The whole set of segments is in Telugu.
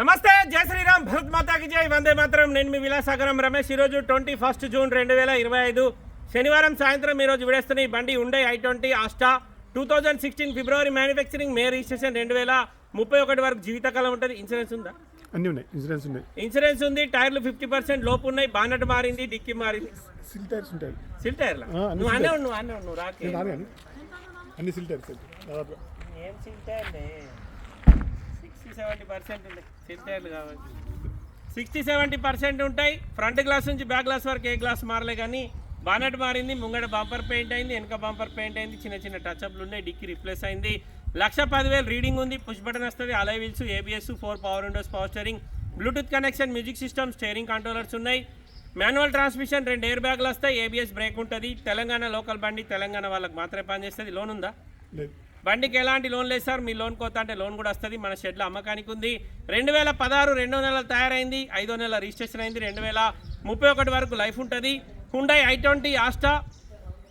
నమస్తే జై శ్రీరామ్ భరత్ మాతాకి జై వందే మాత్రం. నేను మీ విలాసాగరం రమేష్. ఈరోజు ట్వంటీ ఫస్ట్ జూన్ రెండు వేల ఇరవై ఐదు. శనివారం సాయంత్రం ఈరోజు విడేస్తున్న ఈ బండి ఉండే I twenty Asta. Two thousand sixteen February manufacturing May registration రెండు వేల ముప్పై ఒకటి వరకు జీవితకాలం ఉంటుంది. ఇన్సూరెన్స్ ఉందా? అన్నీ ఉన్నాయి. ఇన్సూరెన్స్ ఉన్నాయి. ఇన్సూరెన్స్ ఉంది. టైర్లు ఫిఫ్టీ పర్సెంట్ లోపు ఉన్నాయి. బానట్ మారింది డిక్కి మారింది. సిల్ టైర్స్ ఉంటాయి. సిల్ టైర్ల? అన్ని నువ్వు అనే ఉండు, నువ్వు అనే ఉండు, నువ్వు రాకే. అన్ని. సిల్ టైర్స్ ఏం సిల్ టైర్లే సిక్స్టీ సెవెంటీ పర్సెంట్ ఉన్నాయి సిల్ టైర్లు కాబట్టి సిక్స్టీ సెవెంటీ పర్సెంట్ ఉంటాయి. ఫ్రంట్ గ్లాస్ నుంచి బ్యాక్ గ్లాస్ వరకు ఏ గ్లాస్ మారలే కానీ బానట్ మారింది ముంగడ బంపర్ పెయింట్ అయింది వెనక బంపర్ పెయింట్ అయింది చిన్న చిన్న టచ్అప్లు ఉన్నాయి డిక్కి రిప్లేస్ అయింది. లక్ష పదివేలు రీడింగ్ ఉంది పుష్ బటన్ వస్తుంది alloy wheels ABS four power windows power steering Bluetooth connection music system steering controllers ఉన్నాయి. మాన్యువల్ ట్రాన్స్మిషన్ రెండు ఎయిర్ బ్యాగ్లు వస్తాయి ఏబిఎస్ బ్రేక్ ఉంటుంది. తెలంగాణ లోకల్ బండి తెలంగాణ వాళ్ళకి మాత్రమే పనిచేస్తుంది. లోన్ ఉందా? లేదు. బండికి ఎలాంటి లోన్ లేదు సార్. మీ లోన్ కోత అంటే లోన్ కూడా వస్తుంది. మన షెడ్లో అమ్మకానికి ఉంది. రెండు వేల పదహారు రెండో నెల తయారైంది. ఐదో నెల రిజిస్ట్రేషన్ అయింది. రెండు వేల ముప్పై ఒకటి వరకు లైఫ్ ఉంటుంది. Hyundai i twenty Asta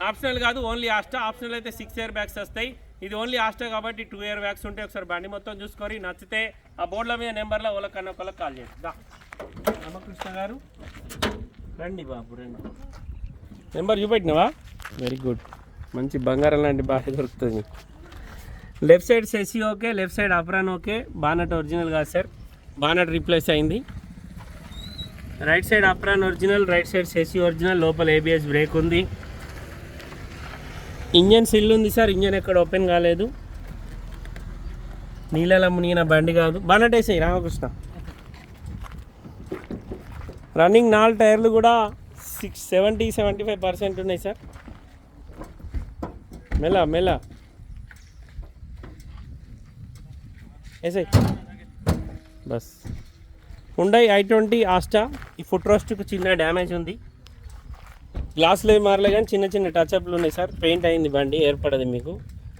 optional కాదు ఓన్లీ ఆస్టా ఆప్షనల్ అయితే సిక్స్ ఇయర్ బ్యాగ్స్ వస్తాయి. ఇది ఓన్లీ ఆస్టా కాబట్టి టూ ఇయర్ బ్యాగ్స్ ఉంటాయి ఒకసారి బండి మొత్తం చూసుకొని నచ్చితే ఆ బోర్డుల మీద నెంబర్లో ఒకళ్ళకన్నా ఒకళ్ళకి కాల్ చేయండి. రామకృష్ణ గారు. రండి బాబు రండి. నెంబర్ చూపెట్టినవా? వెరీ గుడ్ మంచి బంగారం లాంటి బాగా దొరుకుతుంది. Left side సెసి okay. Left side apron okay. Bonnet original కాదు సార్. బానట్ రీప్లేస్ అయింది. Right side apron original right side సెసి original. లోపల ఏబిఎస్ బ్రేక్ ఉంది. ఇంజన్ సిల్ ఉంది సార్. ఇంజన్ ఎక్కడ ఓపెన్ కాలేదు. నీళ్ళలో మునిగిన బండి కాదు. బానట్ వేసాయి రామకృష్ణ. రన్నింగ్ నాలుగు టైర్లు కూడా six seventy seventy five percent ఉన్నాయి సార్. మెల్ల మెల్ల. వేసాయి బస్ హుండై ఐ ట్వంటీ ఆస్టా ఈ ఫుట్ రోస్ట్కి చిన్న డ్యామేజ్ ఉంది. గ్లాసులు ఏమి మారలే కానీ చిన్న చిన్న టచ్అప్లు ఉన్నాయి సార్. పెయింట్ అయింది బండి ఏర్పడదు మీకు.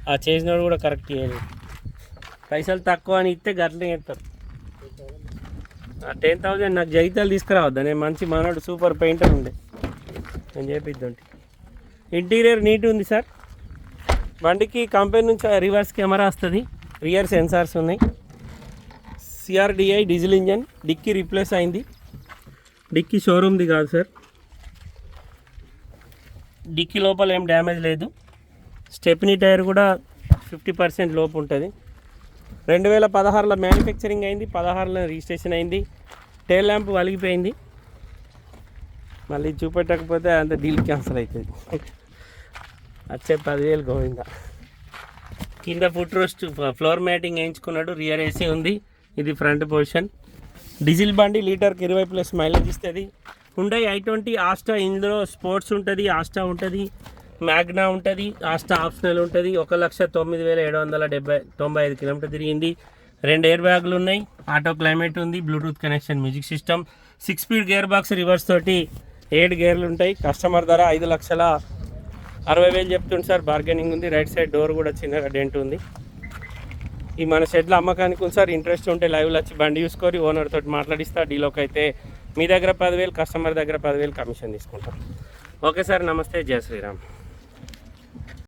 ఆ చేసినోడు కూడా కరెక్ట్ చేయలేదు పైసలు తక్కువ అని ఇస్తే గట్లనే చేస్తారు. టెన్ థౌజండ్ నాకు జగితాలు తీసుకురావద్దా? నేను మంచి మనోడు సూపర్ పెయింటర్ ఉండే. నేను చేపిద్దండి ఇంటీరియర్ నీట్ ఉంది సార్. బండికి కంపెనీ నుంచి రివర్స్ కెమెరా వస్తుంది. రియర్ సెన్సార్స్ ఉన్నాయి. CRDI diesel engine dicky replace అయింది. డిక్కీ షోరూమ్ది కాదు సార్. డిక్కీ లోపల ఏం డ్యామేజ్ లేదు. స్టెప్నీ టైర్ కూడా ఫిఫ్టీ పర్సెంట్ లోపు ఉంటుంది. రెండు వేల పదహారులో మ్యానుఫ్యాక్చరింగ్ అయింది పదహారులో రిజిస్ట్రేషన్ అయింది. టైల్ ల్యాంప్ వలిగిపోయింది. మళ్ళీ చూపెట్టకపోతే అంత డీల్ క్యాన్సిల్ అవుతుంది వచ్చే పదివేలు గోవిందా. కింద ఫుట్ రోస్ట్ ఫ్లోర్ మ్యాటింగ్ వేయించుకున్నాడు రియర్ ఏసీ ఉంది. ఇది ఫ్రంట్ పొజిషన్. డీజిల్ బండి లీటర్కి ఇరవై ప్లస్ మైలేజ్ ఇస్తుంది. హుండై ఐ ట్వంటీ ఆస్టా ఇందులో స్పోర్ట్స్ ఉంటుంది ఆస్టా ఉంటుంది మ్యాగ్నా ఉంటుంది ఆస్టా ఆప్షనల్ ఉంటుంది. ఒక లక్ష తొమ్మిది వేల ఏడు వందల డెబ్బై తొంభై ఐదు కిలోమీటర్ తిరిగింది. రెండు ఎయిర్ బ్యాగులు ఉన్నాయి ఆటో క్లైమేట్ ఉంది Bluetooth connection music system six speed gear box reverse తోటి ఏడు గేర్లు ఉంటాయి. కస్టమర్ ధర ఐదు లక్షల అరవై వేలు చెప్తుంది సార్. బార్గెనింగ్ ఉంది రైట్ సైడ్ డోర్ కూడా చిన్నగా డెంట్ ఉంది. ఈ మన షెడ్లో అమ్మకానికి ఒకసారి ఇంట్రెస్ట్ ఉంటే లైవ్లో వచ్చి బండి చూసుకొని ఓనర్ తోటి మాట్లాడిస్తా. డీలోకి అయితే మీ దగ్గర పదివేలు కస్టమర్ దగ్గర పదివేలు కమిషన్ తీసుకుంటాం. ఓకే సార్ నమస్తే. జయ శ్రీరామ్.